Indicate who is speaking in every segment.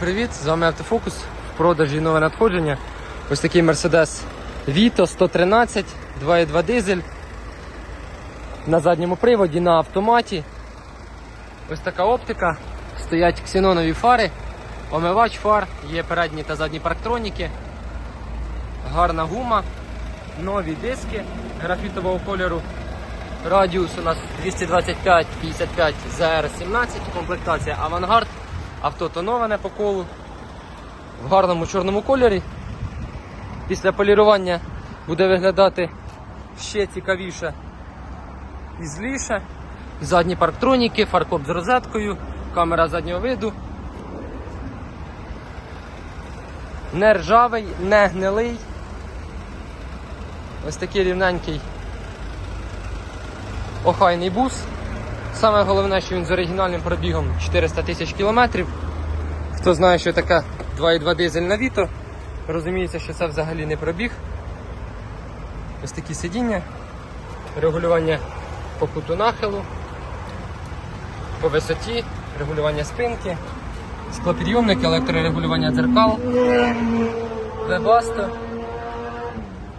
Speaker 1: Привіт, з вами Автофокус. В продажі нове надходження. Ось такий Mercedes Vito 113, 2.2 дизель. На задньому приводі, на автоматі. Ось така оптика. Стоять ксенонові фари, омивач фар, є передні та задні парктроніки. Гарна гума, нові диски графітового кольору. Радіус у нас 225-55 ZR17, комплектація Авангард. Авто тоноване по колу в гарному чорному кольорі. Після полірування буде виглядати ще цікавіше і зліше. Задні парктроніки, фаркоп з розеткою, камера заднього виду. Не ржавий, не гнилий. Ось такий рівненький охайний бус. Саме головне, що він з оригінальним пробігом 400 тисяч кілометрів. Хто знає, що таке 2,2 дизель на Віто, розуміється, що це взагалі не пробіг. Ось такі сидіння, регулювання по куту нахилу, по висоті, регулювання спинки, склопідйомник, електрорегулювання дзеркал, вебасто,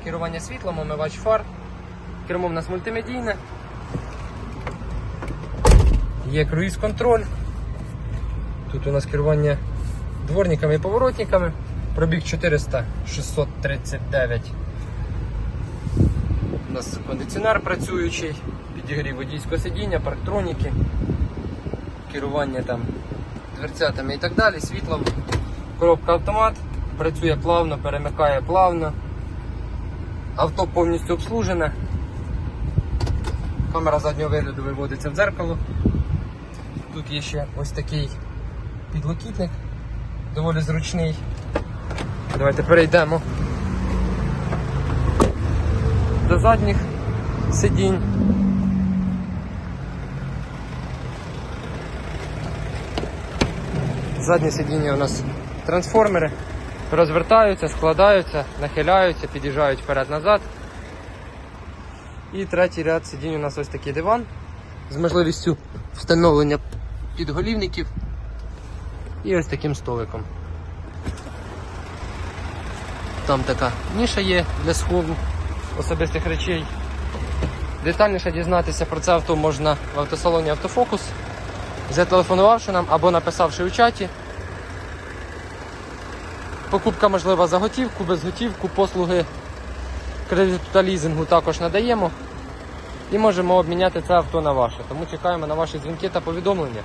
Speaker 1: керування світлом, омивач фар, кермо в нас мультимедійне. Є круїз-контроль. Тут у нас керування дворниками і поворотниками. Пробіг 400 639. У нас кондиціонер працюючий, підігрів водійського сидіння, парктроніки, керування там дверцятами і так далі, світлом. Коробка автомат, працює плавно, перемикає плавно. Авто повністю обслужене. Камера заднього вигляду виводиться в дзеркало. Тут є ще ось такий підлокітник, доволі зручний. Давайте перейдемо до задніх сидінь. Задні сидіння у нас трансформери розвертаються, складаються, нахиляються, під'їжджають вперед-назад. І третій ряд сидінь у нас ось такий диван з можливістю встановлення підголівників і ось таким столиком. Там така ніша є для схову особистих речей. Детальніше дізнатися про це авто можна в автосалоні Автофокус, зателефонувавши нам або написавши у чаті. Покупка можлива за готівку, без готівку, послуги кредиту також надаємо і можемо обміняти це авто на ваше. Тому чекаємо на ваші дзвінки та повідомлення.